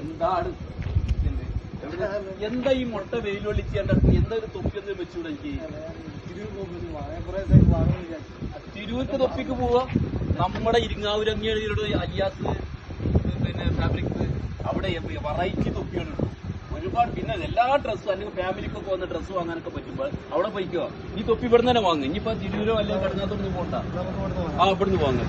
എന്താണ് എന്താ ഈ മുട്ട വെയിലൊളിക്കേണ്ട എന്താ ഒരു തൊപ്പി എന്ന് വെച്ചൂടെ എനിക്ക്? തിരൂർക്ക് തൊപ്പിക്ക് പോവാ. നമ്മുടെ ഇരിങ്ങാവൂരങ്ങിയുടെ അയ്യാസ് പിന്നെ ഫാബ്രിക്സ് അവിടെ വെറൈറ്റി തൊപ്പിയാണ് ഒരുപാട് പിന്നെ എല്ലാ ഡ്രസ്സും അല്ലെങ്കിൽ ഫാമിലിക്കൊക്കെ വന്ന ഡ്രസ്സ് വാങ്ങാനൊക്കെ പറ്റുമ്പോൾ അവിടെ പോയിക്കോ. ഈ തൊപ്പി ഇവിടെ തന്നെ വാങ്ങും. ഇനിയിപ്പോ തിരൂരോ അല്ലെങ്കിൽ കടന്നാത്തോട് പോണ്ട. ആ ഇവിടുന്ന് വാങ്ങും.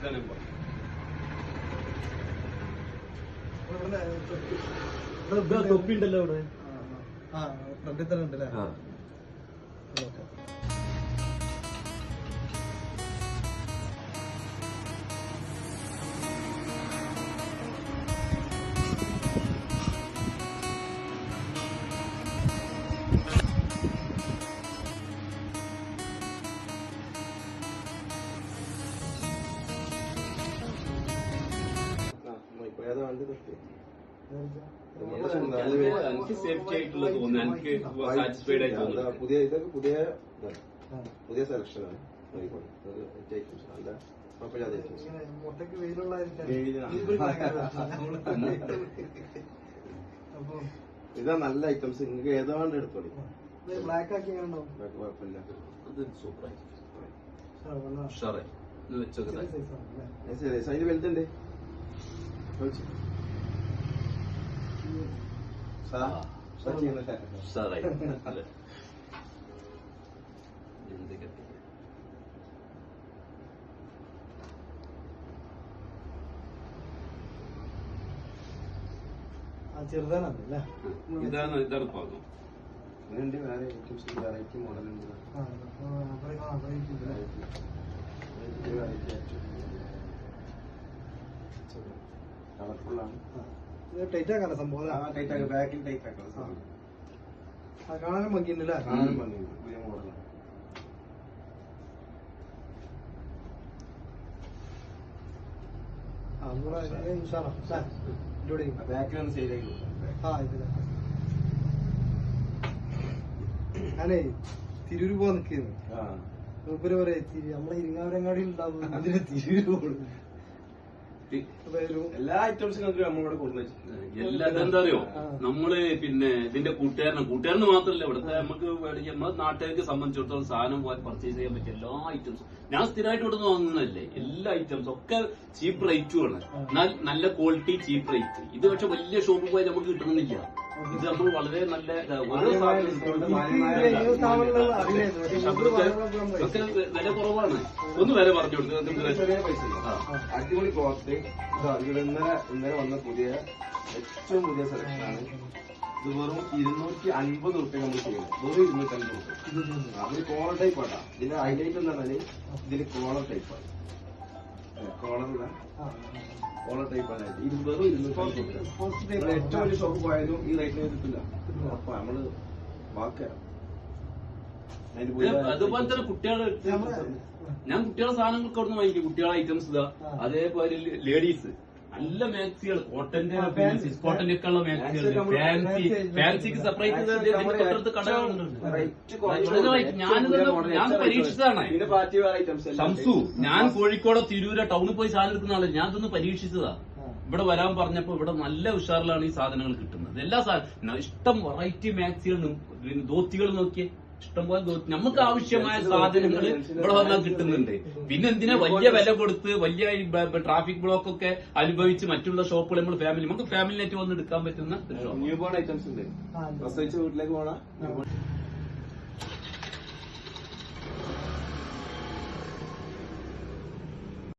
ഇതാണ്. തൊപ്പി ഉണ്ടല്ലോ അവിടെ. ആ ഫ്രണ്ടിൽ തന്നെ ഉണ്ടല്ലേ? ആ ഓക്കെ എനിക്ക് സേഫ്റ്റി ആയിട്ടുള്ള തോന്നുന്നു. എനിക്ക് സാറ്റിസ്ഫൈഡ് ആയി തോന്നുന്നു. പുതിയ ഇതൊക്കെ പുതിയ പുതിയ സെലക്ഷനാണ്. ഇത്. നല്ല. മുട്ടയ്ക്ക് ഇതാ ഐറ്റംസ് നിങ്ങൾക്ക് ഏതാണ്ട് എടുത്തോളി. ബ്ലാക്ക് ആക്കി കുഴപ്പമില്ല. ഇത് സൂപ്പറായി ശരി അതിന് വലുതുണ്ട്. ചോദിച്ചു. സാ, സാ ചെയ്യുന്നില്ല. അല്ലേ? എന്തൊക്കെ ആ ചെറുതാണത് അല്ലേ ഇതാണ് ഇതാണ് പാകം. ഇങ്ങനെയുണ്ട് വേറെ ഐറ്റംസ് വെറൈറ്റി മോഡൽ ഉണ്ട് ആ ആ, അവിടെ ഇത് ടൈറ്റ് സംഭവം ആ ടൈറ്റ് ആക്കി ബാക്കിൽ ടൈറ്റ് കാണാനും ഭംഗിയുണ്ടല്ലേ കാണാനും ഭംഗിയുണ്ട്. പുതിയ മോഡലാണ് ഞാനേ തിരൂര് പോവാൻ നിൽക്കുന്നു മൂപ്പര് പറയാ നമ്മളെ ഇരിങ്ങാവരങ്ങാടി ഉണ്ടാവും ഇതിന് തിരൂര് പോകും എല്ലാ ഐറ്റംസും നമുക്ക് നമ്മളിവിടെ വെച്ചിട്ടുണ്ട് എല്ലാ എന്താ അറിയോ. നമ്മൾ പിന്നെ ഇതിന്റെ കൂട്ടുകാരനെ. കൂട്ടുകാരന് മാത്രല്ല ഇവിടുത്തെ നമുക്ക് നമ്മുടെ നാട്ടുകാർക്ക് സംബന്ധിച്ചിടത്തോളം സാധനം പോയി പർച്ചേസ് ചെയ്യാൻ പറ്റിയ എല്ലാ ഐറ്റംസും ഞാൻ സ്ഥിരമായിട്ട് ഇവിടുന്ന് വാങ്ങുന്നതല്ലേ? എല്ലാ ഐറ്റംസും ഒക്കെ ചീപ്പ് റേറ്റുമാണ് എന്നാൽ നല്ല ക്വാളിറ്റി ചീപ്പ് റേറ്റ് ഇത് പക്ഷെ വലിയ ഷോപ്പിൽ പോയാൽ നമുക്ക് കിട്ടണമെന്നില്ല. ഇത് നമ്മൾ വളരെ നല്ല ഓരോ സാധനം എനിക്ക് ഈ സ്ഥാപനങ്ങൾ അറിയില്ലായിരുന്നു പക്ഷെ മൂപ്പര് പറഞ്ഞപ്പോൾ നമ്മളെ ഒക്കെ വില കുറവാണ്. ഒന്ന് വില പറഞ്ഞു കൊടുത്തു ആ. അടിപൊളി ക്ലോത്ത് ഇന്നലെ ഇന്നലെ വന്ന പുതിയ ഏറ്റവും പുതിയ സെലക്ഷനാണ് ഇത് വെറും ഇരുന്നൂറ്റി അൻപത് റുപ്യ നമ്മൾ ചെയ്യുന്നത്. വെറും ഇരുന്നൂറ്റി അൻപത് റുപ്യ. അതിന് കോളർ ടൈപ്പ് ആട്ടാ. ഇതിന്റെ ഹൈലൈറ്റ് എന്ന് പറഞ്ഞാൽ ഇതിന് കോളർ ടൈപ്പ് ആണ്. കോളറില്ല ആ, കോളർ ടൈപ്പ് ആണ് ഇത് വെറും ഇരുന്നൂറ്റി ഏറ്റവും വലിയ ഷോപ്പ് പോയാലും ഈ റേറ്റിന് കിട്ടില്ല അപ്പൊ നമ്മൾ പുതിയ അതുപോലെ തന്നെ കുട്ടികളെ ഞാൻ കുട്ടികളെ സാധനങ്ങൾക്ക് നിന്ന് വാങ്ങിക്കും. കുട്ടികളെ ഐറ്റംസ് ഇതാ. അതേപോലെ ലേഡീസ് നല്ല മാക്സികൾ കോട്ടന്റെ കോട്ടന്റെ ഒക്കെ ഉള്ള മാക്സികൾ. ഫാൻസി. ഫാൻസിക്ക് സെപ്പറേറ്റ് തൊട്ടടുത്ത് കടകളുണ്ട് ഞാൻ പരീക്ഷിച്ചതാണ്. ഷംസു ഞാൻ കോഴിക്കോട് തിരൂര ടൗണിൽ പോയി സാധനം എടുക്കുന്ന ആളെ ഞാൻ ഇതൊന്ന് പരീക്ഷിച്ചതാ ഇവിടെ വരാൻ പറഞ്ഞപ്പോ ഇവിടെ നല്ല ഉഷാറിലാണ് ഈ സാധനങ്ങൾ കിട്ടുന്നത്. എല്ലാ സാധനം ഇഷ്ടം വെറൈറ്റി മാക്സികൾ ദോത്തികൾ നോക്കിയേ. ഇഷ്ടം പോലെ നമുക്ക് ആവശ്യമായ സാധനങ്ങൾ ഇവിടെ വന്നാൽ കിട്ടുന്നുണ്ട്. പിന്നെ എന്തിനാ വലിയ വില കൊടുത്ത് വലിയ ട്രാഫിക് ബ്ലോക്ക് ഒക്കെ അനുഭവിച്ച് മറ്റുള്ള ഷോപ്പുകൾ നമ്മൾ ഫാമിലി നമുക്ക് ഫാമിലി നെറ്റ് വന്ന് എടുക്കാൻ പറ്റുന്ന ഒരു ഷോപ്പ് ന്യൂ ബോൺ ഐറ്റംസ് ഉണ്ട്. ആ, ഉണ്ട്. പ്രസവിച്ച വീട്ടിലേക്ക് പോണ.